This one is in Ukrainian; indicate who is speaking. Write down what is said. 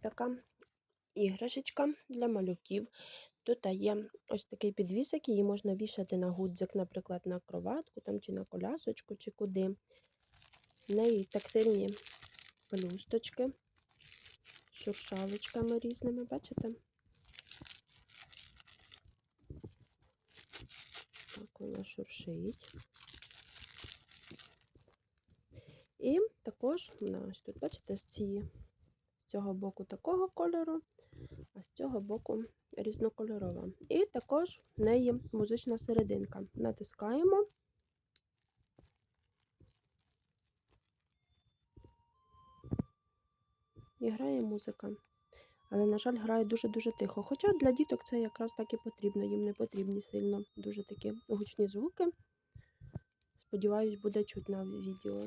Speaker 1: така іграшечка для малюків. Тут є ось такий підвісик, її можна вішати на гудзик, наприклад, на кроватку там, чи на колясочку, чи куди. В неї тактильні пелюсточки з шуршавочками різними, бачите? Так вона шуршить. І також вона ось тут, бачите, з цієї, з цього боку такого кольору, а з цього боку різнокольорова. І також в неї музична серединка. Натискаємо. І грає музика. Але, на жаль, грає дуже-дуже тихо. Хоча для діток це якраз так і потрібно, їм не потрібні сильно дуже такі гучні звуки. Сподіваюсь, буде чутно відео.